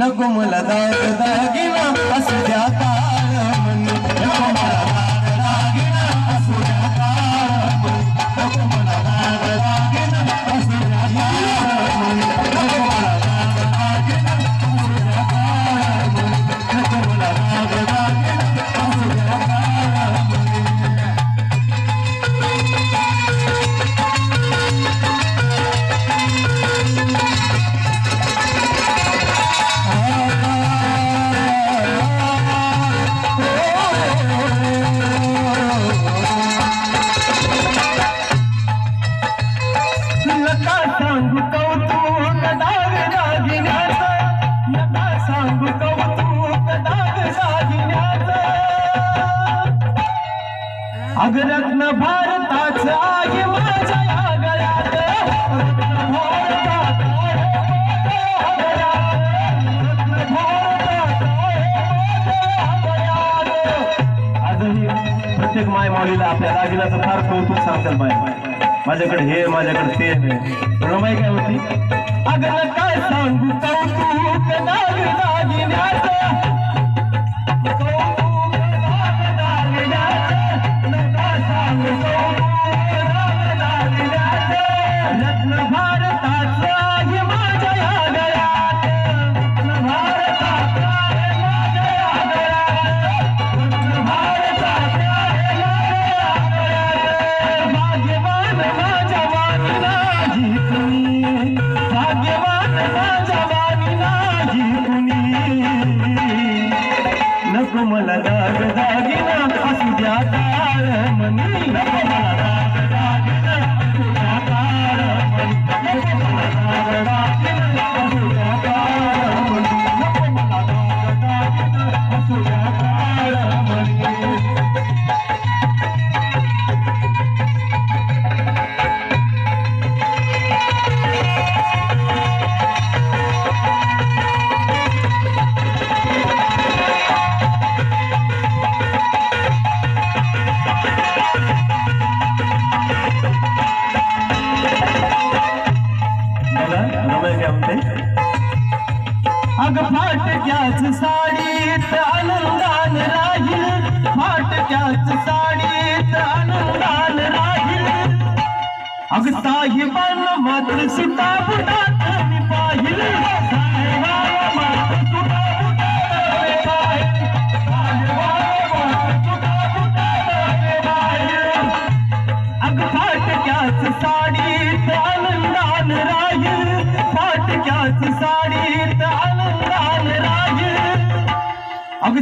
नको मला दाग दागिना असू द्या अगरत्न भारताचा प्रत्येक माय माऊलीला आपल्या दागिन्याचं फार कौतुक सांगतात बाय माझ्याकडे हे माझ्याकडे ते. रमाई काय होती? अगरला काय सांगू? कौतुक आपले अग फाटक्याच साडीत आनंदान राहील. फाटक्याच साडीत आनंदान राहील. अग साहेबांना मात्र सीता बुटात मी पाहिलं.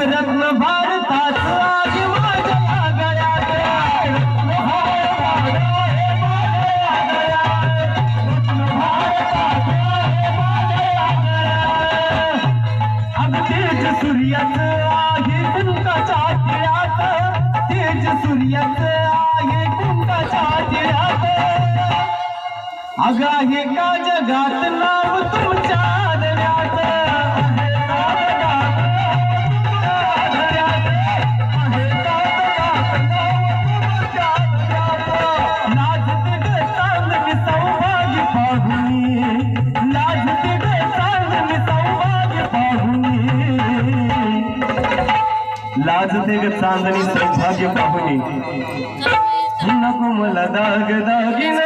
रत्न तेज सूर्याचं आहे कुंकाच्या टिळ्यात तेज सूर्याचं आहे कुंकाच्या टिळ्यात अग आहे का जगात नाव तुमच्या चांदणी सौभाग्य पाहुणी नको मला दाग दागिना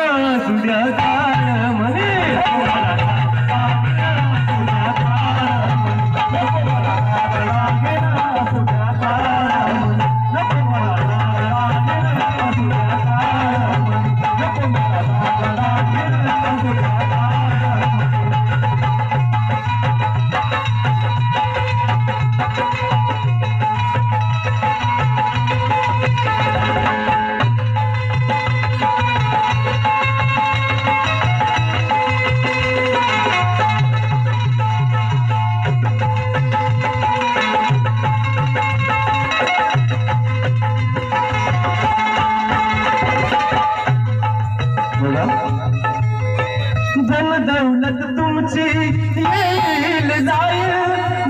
दौलत तुमची येईल जाईल.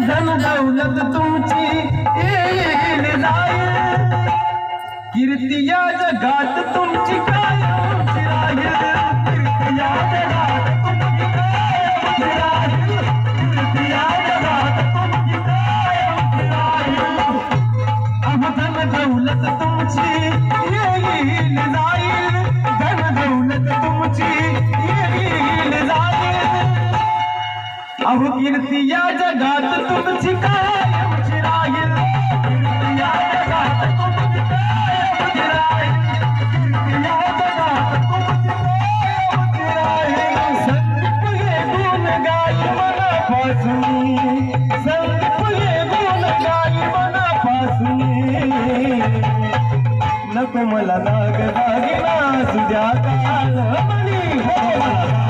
धन दौलत तुमची येईल जाईल. कीर्ती या जगात तुमची काय? कीर्ती या जगात तुमची कीर्ती या जगात तुमची अहो धन दौलत तुमची येईल जाईल. अहो कीर्ती या जगात तुमची कायमची राहील या जगात तुमची राहील या जगात तुमची राहील हे गुण गाई मनापासून हे गुण गाई मनापासून नको मला नाग दागिना सुजाता काल हो